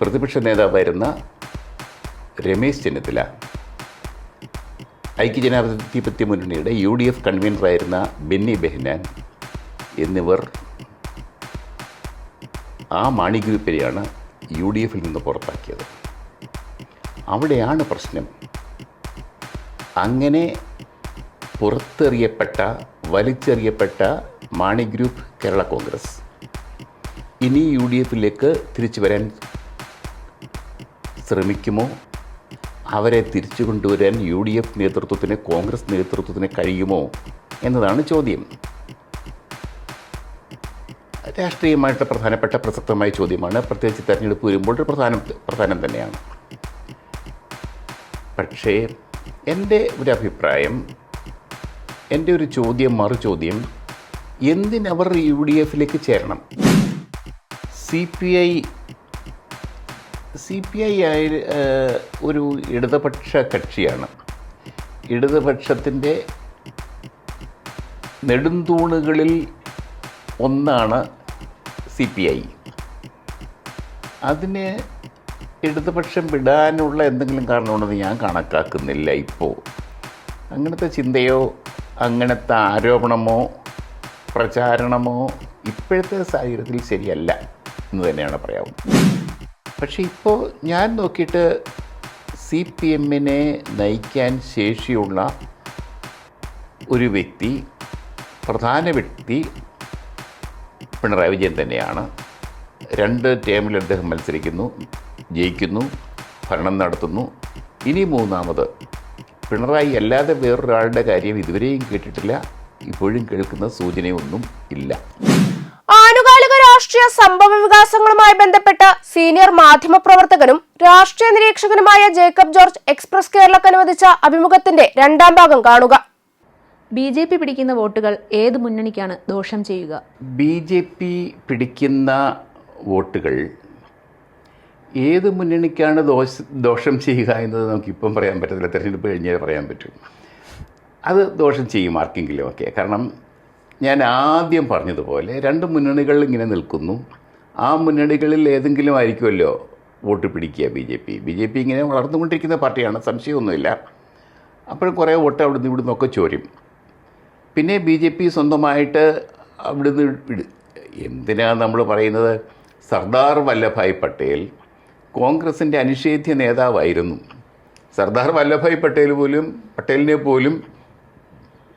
പ്രതിപക്ഷ നേതാവായിരുന്ന രമേശ് ചെന്നിത്തല. ഐക്യജനാധിപത്യ മുന്നണിയുടെ യു ഡി എഫ് കൺവീനറായിരുന്ന ബെന്നി ബെഹ്നാൻ എന്നിവർ ആ മാണി ഗ്രൂപ്പിനെയാണ് യു ഡി എഫിൽ നിന്ന് പുറത്താക്കിയത്. അവിടെയാണ് പ്രശ്നം. അങ്ങനെ പുറത്തെറിയപ്പെട്ട വലിച്ചെറിയപ്പെട്ട മാണി ഗ്രൂപ്പ് കേരള കോൺഗ്രസ്. ഇനി യു ഡി എഫിലേക്ക് തിരിച്ചു വരാൻ ശ്രമിക്കുമോ അവരെ തിരിച്ചു കൊണ്ടുവരാൻ യു ഡി എഫ് നേതൃത്വത്തിന് കോൺഗ്രസ് നേതൃത്വത്തിന് കഴിയുമോ എന്നതാണ് ചോദ്യം. രാഷ്ട്രീയമായിട്ട് പ്രധാനപ്പെട്ട പ്രസക്തമായ ചോദ്യമാണ്. പ്രത്യേകിച്ച് തെരഞ്ഞെടുപ്പ് വരുമ്പോൾ ഒരു പ്രധാനം പ്രധാനം തന്നെയാണ്. പക്ഷേ എന്റെ ഒരു അഭിപ്രായം എന്റെ ഒരു ചോദ്യം മറു ചോദ്യം എന്തിനവർ യു ഡി എഫിലേക്ക് ചേരണം? C P I C P I ആയി ഒരു ഇടതുപക്ഷ കക്ഷിയാണ്. ഇടതുപക്ഷത്തിന്റെ നെടുന്തൂണുകളിൽ ഒന്നാണ് സി പി ഐ. അതിന് ഇടതുപക്ഷം വിടാനുള്ള എന്തെങ്കിലും കാരണമുണ്ടെന്ന് ഞാൻ കണക്കാക്കുന്നില്ല ഇപ്പോൾ അങ്ങനത്തെ ചിന്തയോ അങ്ങനത്തെ ആരോപണമോ പ്രചാരണമോ ഇപ്പോഴത്തെ സാഹചര്യത്തിൽ ശരിയല്ല എന്ന് തന്നെയാണ് പറയാവുന്നത്. പക്ഷേ ഇപ്പോൾ ഞാൻ നോക്കിയിട്ട് സി പി എമ്മിനെ നയിക്കാൻ ശേഷിയുള്ള ഒരു വ്യക്തി പ്രധാന വ്യക്തി പിണറായി വിജയൻ തന്നെയാണ്. രണ്ട് ടേമിൽ അദ്ദേഹം മത്സരിക്കുന്നു ജയിക്കുന്നു ഭരണം നടത്തുന്നു. ഇനി മൂന്നാമത് പിണറായി അല്ലാതെ വേറൊരാളുടെ കാര്യം ഇതുവരെയും കേട്ടിട്ടില്ല ഇപ്പോഴും കേൾക്കുന്ന സൂചനയൊന്നും ഇല്ല. രാഷ്ട്രീയ സംഭവ വികാസങ്ങളുമായി ബന്ധപ്പെട്ട് സീനിയർ മാധ്യമ പ്രവർത്തകനും രാഷ്ട്രീയ നിരീക്ഷകനുമായ ജേക്കബ് ജോർജ് എക്സ്പ്രസ് കേരളക്ക് അനുവദിച്ച അഭിമുഖത്തിന്റെ രണ്ടാം ഭാഗം കാണുക. ബി ജെ പി പിടിക്കുന്ന വോട്ടുകൾ ഏത് മുന്നണിക്കാണ് ദോഷം ചെയ്യുക? ബി ജെ പി പിടിക്കുന്ന വോട്ടുകൾ ഏത് മുന്നണിക്കാണ് ദോഷ ദോഷം ചെയ്യുക എന്നത് നമുക്കിപ്പം പറയാൻ പറ്റത്തില്ല. തിരഞ്ഞെടുപ്പ് കഴിഞ്ഞേ പറയാൻ പറ്റും. അത് ദോഷം ചെയ്യും ആർക്കെങ്കിലും ഒക്കെ കാരണം ഞാൻ ആദ്യം പറഞ്ഞതുപോലെ രണ്ട് മുന്നണികൾ ഇങ്ങനെ നിൽക്കുന്നു. ആ മുന്നണികളിൽ ഏതെങ്കിലും ആയിരിക്കുമല്ലോ വോട്ട് പിടിക്കുക B J P. B J P ഇങ്ങനെ വളർന്നുകൊണ്ടിരിക്കുന്ന പാർട്ടിയാണ് സംശയമൊന്നുമില്ല. അപ്പോൾ കുറേ വോട്ട് അവിടുന്ന് ഇവിടുന്ന് ഒക്കെ ചോരും. പിന്നെ ബി ജെ പി സ്വന്തമായിട്ട് അവിടുന്ന് എന്തിനാണ് നമ്മൾ പറയുന്നത്? സർദാർ വല്ലഭായ് പട്ടേൽ കോൺഗ്രസിന്റെ അനിഷേധ്യ നേതാവായിരുന്നു. സർദാർ വല്ലഭായ് പട്ടേൽ പോലും പട്ടേലിനെ പോലും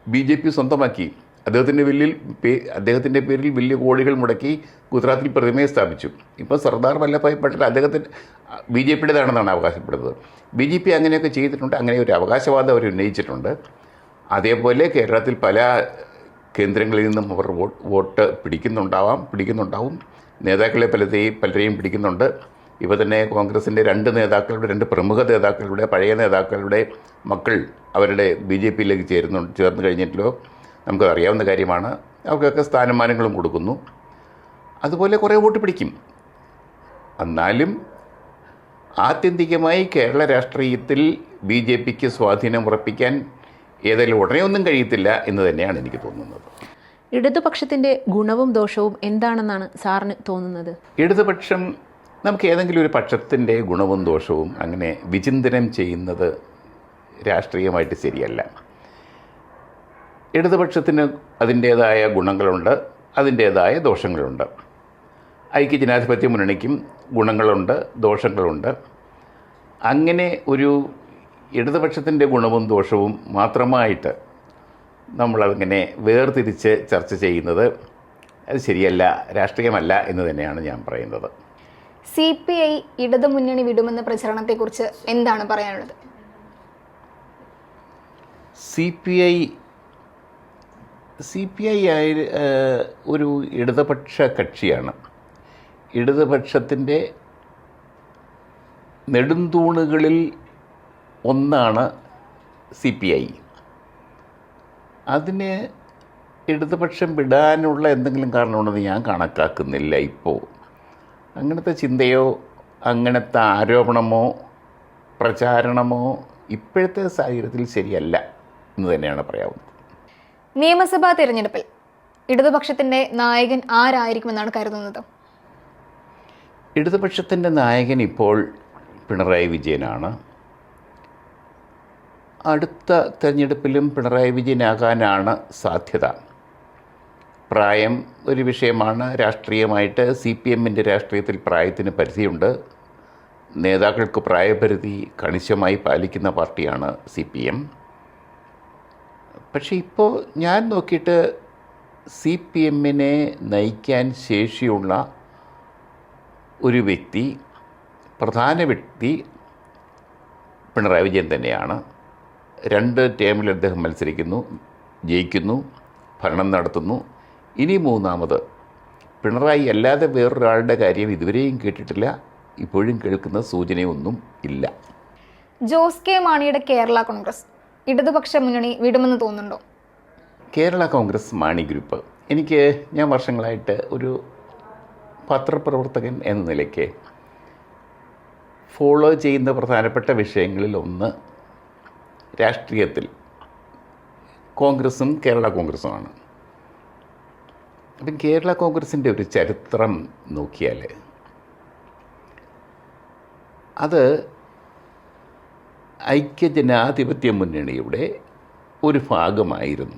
ബി ജെ പി സ്വന്തമാക്കി. അദ്ദേഹത്തിന്റെ വില്ലിൽ പേ അദ്ദേഹത്തിന്റെ പേരിൽ വലിയ കോടികൾ മുടക്കി ഗുജറാത്തിൽ പ്രതിമയെ സ്ഥാപിച്ചു. ഇപ്പോൾ സർദാർ വല്ലഭായ് പട്ടേൽ അദ്ദേഹത്തിന്റെ ബി ജെ പിയുടേതാണെന്നാണ് അവകാശപ്പെടുന്നത്. ബി ജെ പി അങ്ങനെയൊക്കെ ചെയ്തിട്ടുണ്ട് അങ്ങനെ ഒരു അവകാശവാദം അവർ ഉന്നയിച്ചിട്ടുണ്ട്. അതേപോലെ കേരളത്തിൽ പല കേന്ദ്രങ്ങളിൽ നിന്നും അവർ വോട്ട് പിടിക്കുന്നുണ്ടാവാം പിടിക്കുന്നുണ്ടാവും. നേതാക്കളെ പലരെയും പലരെയും പിടിക്കുന്നുണ്ട്. ഇപ്പോൾ തന്നെ കോൺഗ്രസിന്റെ രണ്ട് നേതാക്കളുടെ രണ്ട് പ്രമുഖ നേതാക്കളുടെ പഴയ നേതാക്കളുടെ മക്കൾ അവരുടെ ബി ജെ പിയിലേക്ക് ചേരുന്നു ചേർന്ന് കഴിഞ്ഞിട്ടല്ലോ നമുക്കറിയാവുന്ന കാര്യമാണ്. അവർക്കൊക്കെ സ്ഥാനമാനങ്ങളും കൊടുക്കുന്നു. അതുപോലെ കുറേ വോട്ട് പിടിക്കും. എന്നാലും ആത്യന്തികമായി കേരള രാഷ്ട്രീയത്തിൽ ബി ജെ പിക്ക് സ്വാധീനം ഉറപ്പിക്കാൻ ഏതായാലും ഉടനെ ഒന്നും കഴിയത്തില്ല എന്ന് തന്നെയാണ് എനിക്ക് തോന്നുന്നത്. ഇടതുപക്ഷത്തിന്റെ ഗുണവും ദോഷവും എന്താണെന്നാണ് സാറിന് തോന്നുന്നത്? ഇടതുപക്ഷം നമുക്ക് ഏതെങ്കിലും ഒരു പക്ഷത്തിന്റെ ഗുണവും ദോഷവും അങ്ങനെ വിചിന്തനം ചെയ്യുന്നത് രാഷ്ട്രീയമായിട്ട് ശരിയല്ല. ഇടതുപക്ഷത്തിന് അതിന്റേതായ ഗുണങ്ങളുണ്ട് അതിന്റേതായ ദോഷങ്ങളുണ്ട്. ഐക്യ ജനാധിപത്യ മുന്നണിക്കും ഗുണങ്ങളുണ്ട് ദോഷങ്ങളുണ്ട്. അങ്ങനെ ഒരു ഇടതുപക്ഷത്തിന്റെ ഗുണവും ദോഷവും മാത്രമായിട്ട് നമ്മളതിങ്ങനെ വേർതിരിച്ച് ചർച്ച ചെയ്യുന്നത് അത് ശരിയല്ല രാഷ്ട്രീയമല്ല എന്ന് തന്നെയാണ് ഞാൻ പറയുന്നത്. സി പി ഐ ഇടതുമുന്നണി വിടുമെന്ന പ്രചരണത്തെക്കുറിച്ച് എന്താണ് പറയാനുള്ളത്? C P I C P I ആയി ഒരു ഇടതുപക്ഷ കക്ഷിയാണ്. ഇടതുപക്ഷത്തിന്റെ നെടുന്തൂണുകളിൽ ഒന്നാണ് സി പി ഐ അതിന് ഇടതുപക്ഷം വിടാനുള്ള എന്തെങ്കിലും കാരണമുണ്ടെന്ന് ഞാൻ കണക്കാക്കുന്നില്ല ഇപ്പോൾ അങ്ങനത്തെ ചിന്തയോ അങ്ങനത്തെ ആരോപണമോ പ്രചാരണമോ ഇപ്പോഴത്തെ സാഹചര്യത്തിൽ ശരിയല്ല എന്ന് തന്നെയാണ് പറയാവുന്നത്. നിയമസഭാ തിരഞ്ഞെടുപ്പിൽ ഇടതുപക്ഷത്തിന്റെ നായകൻ ആരായിരിക്കുമെന്നാണ് കരുതുന്നത്? ഇടതുപക്ഷത്തിന്റെ നായകൻ ഇപ്പോൾ പിണറായി വിജയനാണ്. അടുത്ത തെരഞ്ഞെടുപ്പിലും പിണറായി വിജയനാകാനാണ് സാധ്യത. പ്രായം ഒരു വിഷയമാണ്. രാഷ്ട്രീയമായിട്ട് സി പി എമ്മിന്റെ രാഷ്ട്രീയത്തിൽ പ്രായത്തിന് പരിധിയുണ്ട്. നേതാക്കൾക്ക് പ്രായപരിധി കണിശമായി പാലിക്കുന്ന പാർട്ടിയാണ് സി പി എം പക്ഷേ ഇപ്പോൾ ഞാൻ നോക്കിയിട്ട് സി പി എമ്മിനെ നയിക്കാൻ ശേഷിയുള്ള ഒരു വ്യക്തി പ്രധാന വ്യക്തി പിണറായി വിജയൻ തന്നെയാണ്. രണ്ട് ടേമിൽ അദ്ദേഹം മത്സരിക്കുന്നു ജയിക്കുന്നു ഭരണം നടത്തുന്നു. ഇനി മൂന്നാമത് പിണറായി അല്ലാതെ വേറൊരാളുടെ കാര്യം ഇതുവരെയും കേട്ടിട്ടില്ല ഇപ്പോഴും കേൾക്കുന്ന സൂചനയൊന്നും ഇല്ല. ജോസ് കെ മാണിയുടെ കേരള കോൺഗ്രസ്. ഇടതുപക്ഷ മുന്നണി വിടുമെന്ന് തോന്നുന്നുണ്ടോ? കേരള കോൺഗ്രസ് മാണി ഗ്രൂപ്പ്. എനിക്ക് ഞാൻ വർഷങ്ങളായിട്ട് ഒരു പത്രപ്രവർത്തകൻ എന്ന നിലയ്ക്ക് ഫോളോ ചെയ്യുന്ന പ്രധാനപ്പെട്ട വിഷയങ്ങളിൽ ഒന്ന് രാഷ്ട്രീയത്തിൽ കോൺഗ്രസും കേരള കോൺഗ്രസുമാണ്. അപ്പം കേരള കോൺഗ്രസിന്റെ ഒരു ചരിത്രം നോക്കിയാൽ അത് ഐക്യജനാധിപത്യ മുന്നണിയുടെ ഒരു ഭാഗമായിരുന്നു.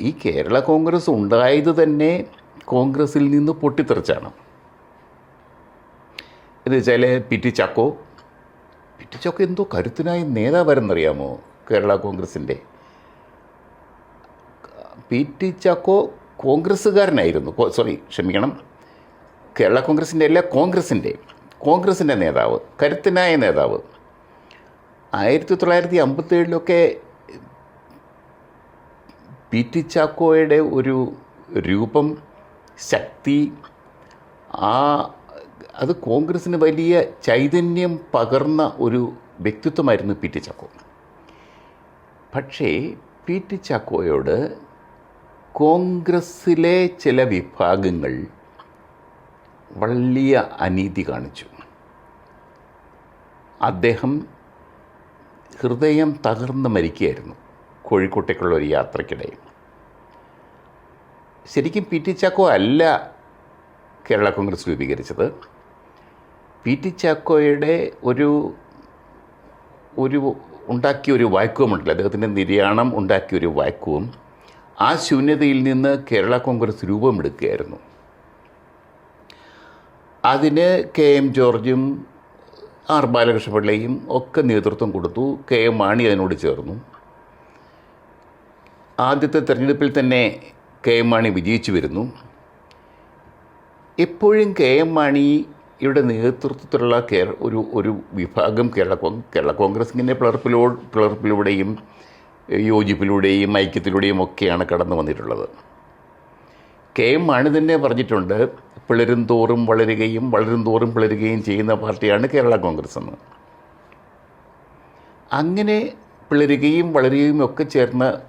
ഈ കേരള കോൺഗ്രസ് ഉണ്ടായത് തന്നെ കോൺഗ്രസിൽ നിന്ന് പൊട്ടിത്തെറിച്ചാണ്. എന്ന് വെച്ചാൽ P T Chacko P T Chacko എന്തോ കരുത്തനായ നേതാവരെന്നറിയാമോ കേരള കോൺഗ്രസിന്റെ? പി ടി ചാക്കോ കോൺഗ്രസ്സുകാരനായിരുന്നു. സോറി ക്ഷമിക്കണം. കേരള കോൺഗ്രസിന്റെ അല്ല കോൺഗ്രസിന്റെ. കോൺഗ്രസിന്റെ നേതാവ് കരുത്തനായ നേതാവ്. ആയിരത്തി തൊള്ളായിരത്തി അമ്പത്തേഴിലൊക്കെ പി ടി ചാക്കോയുടെ ഒരു രൂപം ശക്തി ആ അത് കോൺഗ്രസ്സിന് വലിയ ചൈതന്യം പകർന്ന ഒരു വ്യക്തിത്വമായിരുന്നു പി ടി ചാക്കോ. പക്ഷേ പി ടി ചാക്കോയോട് കോൺഗ്രസ്സിലെ ചില വിഭാഗങ്ങൾ വലിയ അനീതി കാണിച്ചു. അദ്ദേഹം ഹൃദയം തകർന്ന് മരിക്കുകയായിരുന്നു കോഴിക്കോട്ടേക്കുള്ള ഒരു യാത്രക്കിടെ. ശരിക്കും പി ടി ചാക്കോ അല്ല കേരള കോൺഗ്രസ് രൂപീകരിച്ചത്. പി ടി ചാക്കോയുടെ ഒരു ഒരു ഉണ്ടാക്കിയ ഒരു വാക്വം ഉണ്ടല്ലോ അദ്ദേഹത്തിന്റെ നിര്യാണം ഉണ്ടാക്കിയ ഒരു വാക്വം ആ ശൂന്യതയിൽ നിന്ന് കേരള കോൺഗ്രസ് രൂപമെടുക്കുകയായിരുന്നു. അതിന് കെ എം ജോർജും ആർ ബാലകൃഷ്ണപിള്ളയും ഒക്കെ നേതൃത്വം കൊടുത്തു. കെ എം മാണി അതിനോട് ചേർന്നു. ആദ്യത്തെ തെരഞ്ഞെടുപ്പിൽ തന്നെ കെ എം മാണി വിജയിച്ചു വരുന്നു. എപ്പോഴും കെ എം മാണിയുടെ നേതൃത്വത്തിലുള്ള കേര ഒരു ഒരു വിഭാഗം കേരള കേരള കോൺഗ്രസിന്റെ പിളർപ്പിലോ പിളർപ്പിലൂടെയും യോജിപ്പിലൂടെയും ഐക്യത്തിലൂടെയും ഒക്കെയാണ് കടന്നു വന്നിട്ടുള്ളത് കെ എം മാണി തന്നെ പറഞ്ഞിട്ടുണ്ട് പിളരും തോറും വളരുകയും വളരും തോറും പിളരുകയും ചെയ്യുന്ന പാർട്ടിയാണ് കേരള കോൺഗ്രസ് എന്ന്. അങ്ങനെ പിളരുകയും വളരുകയും ഒക്കെ ചേർന്ന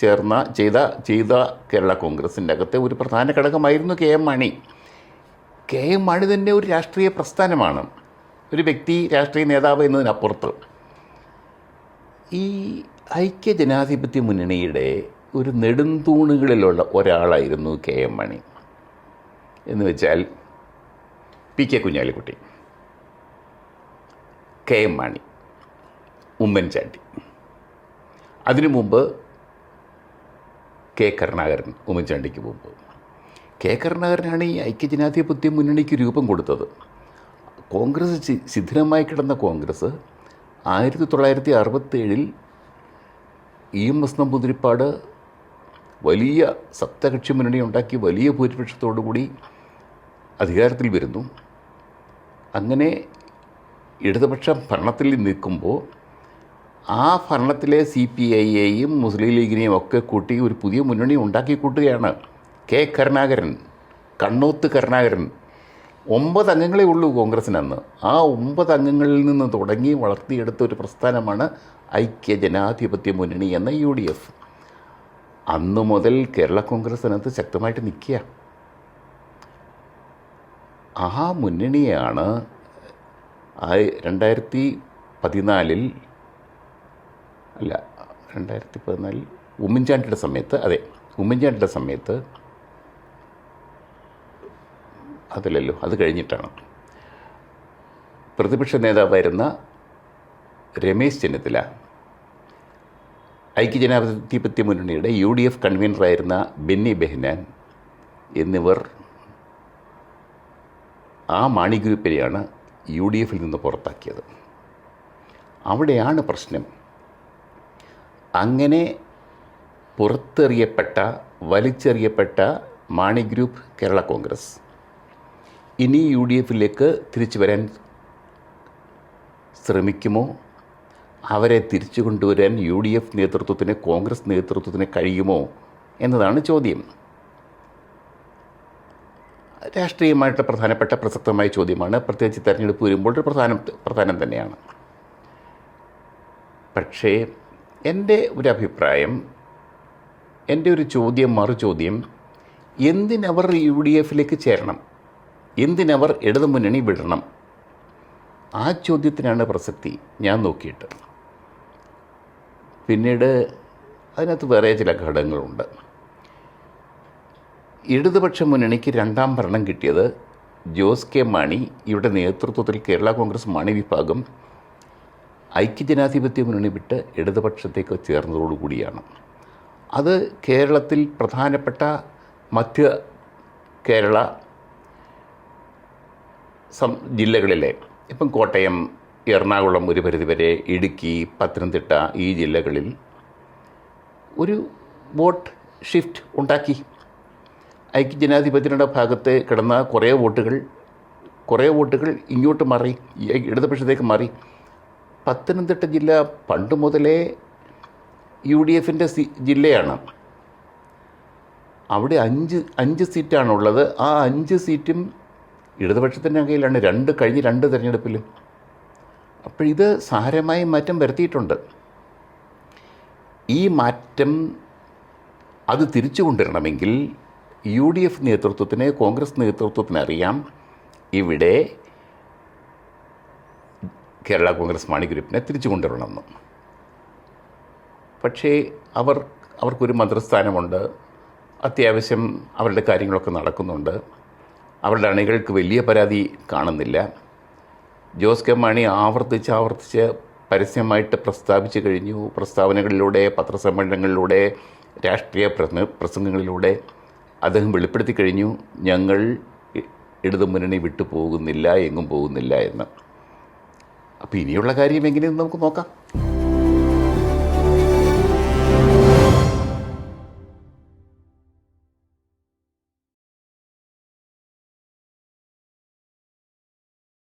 ചേർന്ന ചെയ്ത ചെയ്ത കേരള കോൺഗ്രസിന്റെ അകത്തെ ഒരു പ്രധാന ഘടകമായിരുന്നു K M Mani. K M Mani തന്നെ ഒരു രാഷ്ട്രീയ പ്രസ്ഥാനമാണ്. ഒരു വ്യക്തി രാഷ്ട്രീയ നേതാവ് എന്നതിനപ്പുറത്ത്. ഈ ഐക്യ ജനാധിപത്യ മുന്നണിയുടെ ഒരു നെടുന്തൂണുകളിലുള്ള ഒരാളായിരുന്നു കെ എം മണി. എന്ന് വെച്ചാൽ P K Kunhalikutty K M Mani Oommen Chandy. അതിനു മുമ്പ് കെ കരുണാകരൻ ഉമ്മൻചാണ്ടിക്ക് മുമ്പ്. കെ കരുണാകരനാണ് ഈ ഐക്യജനാധിപത്യ മുന്നണിക്ക് രൂപം കൊടുത്തത്. കോൺഗ്രസ് ശിഥിലമായി കിടന്ന കോൺഗ്രസ് ആയിരത്തി തൊള്ളായിരത്തി അറുപത്തേഴിൽ ഇ എം എസ് നമ്പൂതിരിപ്പാട് വലിയ സപ്തകക്ഷി മുന്നണി ഉണ്ടാക്കി വലിയ ഭൂരിപക്ഷത്തോടുകൂടി അധികാരത്തിൽ വരുന്നു. അങ്ങനെ ഇടതുപക്ഷം ഭരണത്തിൽ നിൽക്കുമ്പോൾ ആ ഭരണത്തിലെ സി പി ഐയെയും മുസ്ലിം ലീഗിനെയും ഒക്കെ കൂട്ടി ഒരു പുതിയ മുന്നണി ഉണ്ടാക്കി കൂട്ടുകയാണ് കെ കരുണാകരൻ കണ്ണൂത്ത് കരുണാകരൻ. ഒമ്പത് അംഗങ്ങളേ ഉള്ളൂ കോൺഗ്രസിന് അന്ന് ആ ഒമ്പത് അംഗങ്ങളിൽ നിന്ന് തുടങ്ങി വളർത്തിയെടുത്ത ഒരു പ്രസ്ഥാനമാണ് ഐക്യ ജനാധിപത്യ മുന്നണി എന്ന യു ഡി എഫ്. അന്ന് മുതൽ കേരള കോൺഗ്രസ് അതിനകത്ത് ശക്തമായിട്ട് നിൽക്കുക. ആ മുന്നണിയാണ് രണ്ടായിരത്തി പതിനാലിൽ അല്ല രണ്ടായിരത്തി പതിനാലിൽ ഉമ്മൻചാണ്ടിയുടെ സമയത്ത് അതെ ഉമ്മൻചാണ്ടിയുടെ സമയത്ത് അതിലല്ലോ അത് കഴിഞ്ഞിട്ടാണ്. പ്രതിപക്ഷ നേതാവായിരുന്ന രമേശ് ചെന്നിത്തല ഐക്യജനാധിപത്യ മുന്നണിയുടെ യു ഡി എഫ് കൺവീനറായിരുന്ന ബെന്നി ബെഹ്നാൻ എന്നിവർ ആ മാണി ഗ്രൂപ്പിനെയാണ് യു ഡി എഫിൽ നിന്ന് പുറത്താക്കിയത്. അവിടെയാണ് പ്രശ്നം. അങ്ങനെ പുറത്തെറിയപ്പെട്ട വലിച്ചെറിയപ്പെട്ട മാണി ഗ്രൂപ്പ് കേരള കോൺഗ്രസ്. ഇനി യു ഡി എഫിലേക്ക് തിരിച്ചു വരാൻ ശ്രമിക്കുമോ? അവരെ തിരിച്ചു കൊണ്ടുവരാൻ യു ഡി എഫ് നേതൃത്വത്തിന് കോൺഗ്രസ് നേതൃത്വത്തിന് കഴിയുമോ? എന്നതാണ് ചോദ്യം. രാഷ്ട്രീയമായിട്ട് പ്രധാനപ്പെട്ട പ്രസക്തമായ ചോദ്യമാണ്. പ്രത്യേകിച്ച് തെരഞ്ഞെടുപ്പ് വരുമ്പോൾ ഒരു പ്രധാനം പ്രധാനം തന്നെയാണ്. പക്ഷേ എന്റെ ഒരു അഭിപ്രായം എന്റെ ഒരു ചോദ്യം മറു ചോദ്യം എന്തിനവർ യു ഡി എഫിലേക്ക് ചേരണം? എന്തിനവർ ഇടതുമുന്നണി വിടണം? ആ ചോദ്യത്തിനാണ് പ്രസക്തി ഞാൻ നോക്കിയിട്ട്. പിന്നീട് അതിനകത്ത് വേറെ ചില ഘടകങ്ങളുണ്ട്. ഇടതുപക്ഷ മുന്നണിക്ക് രണ്ടാം ഭരണം കിട്ടിയത് ജോസ് കെ മാണി. ഇവിടെ നേതൃത്വത്തിൽ കേരള കോൺഗ്രസ് മാണി വിഭാഗം ഐക്യജനാധിപത്യ മുന്നണി വിട്ട് ഇടതുപക്ഷത്തേക്ക് ചേർന്നതോടുകൂടിയാണ് അത് കേരളത്തിൽ പ്രധാനപ്പെട്ട മധ്യ കേരള സം ജില്ലകളിലെ ഇപ്പം കോട്ടയം എറണാകുളം ഒരു പരിധിവരെ ഇടുക്കി പത്തനംതിട്ട ഈ ജില്ലകളിൽ ഒരു വോട്ട് ഷിഫ്റ്റ് ഉണ്ടാക്കി. ഐക്യജനാധിപത്യയുടെ ഭാഗത്ത് കിടന്ന കുറേ വോട്ടുകൾ കുറേ വോട്ടുകൾ ഇങ്ങോട്ട് മാറി ഇടതുപക്ഷത്തേക്ക് മാറി. പത്തനംതിട്ട ജില്ല പണ്ട് മുതലേ യു ഡി എഫിന്റെ ജില്ലയാണ്. അവിടെ അഞ്ച് അഞ്ച് സീറ്റാണുള്ളത്. ആ അഞ്ച് സീറ്റും ഇടതുപക്ഷത്തിന്റെ കയ്യിലാണ്. രണ്ട് കഴിഞ്ഞ് രണ്ട് തിരഞ്ഞെടുപ്പിലും. അപ്പോൾ ഇത് സാരമായി മാറ്റം വരുത്തിയിട്ടുണ്ട്. ഈ മാറ്റം അത് തിരിച്ചു കൊണ്ടുവരണമെങ്കിൽ യു ഡി എഫ് നേതൃത്വത്തിന് കോൺഗ്രസ് നേതൃത്വത്തിന് അറിയാം. ഇവിടെ കേരള കോൺഗ്രസ് മാണി ഗ്രൂപ്പിനെ തിരിച്ചു കൊണ്ടുവരണമെന്ന് പക്ഷേ അവർ അവർക്കൊരു മന്ത്രിസ്ഥാനമുണ്ട്. അത്യാവശ്യം അവരുടെ കാര്യങ്ങളൊക്കെ നടക്കുന്നുണ്ട്. അവരുടെ അണികൾക്ക് വലിയ പരാതി കാണുന്നില്ല. ജോസ് കെ മാണി ആവർത്തിച്ച് ആവർത്തിച്ച് പരസ്യമായിട്ട് പ്രസ്താവിച്ചു കഴിഞ്ഞു. പ്രസ്താവനകളിലൂടെ പത്രസമ്മേളനങ്ങളിലൂടെ രാഷ്ട്രീയ പ്രസംഗങ്ങളിലൂടെ. അദ്ദേഹം വെളിപ്പെടുത്തി കഴിഞ്ഞു ഞങ്ങൾ ഇടതുമുന്നണി വിട്ടു പോകുന്നില്ല എങ്ങും പോകുന്നില്ല എന്ന്. അപ്പോൾ ഇനിയുള്ള കാര്യം എങ്ങനെയെന്ന് നമുക്ക് നോക്കാം.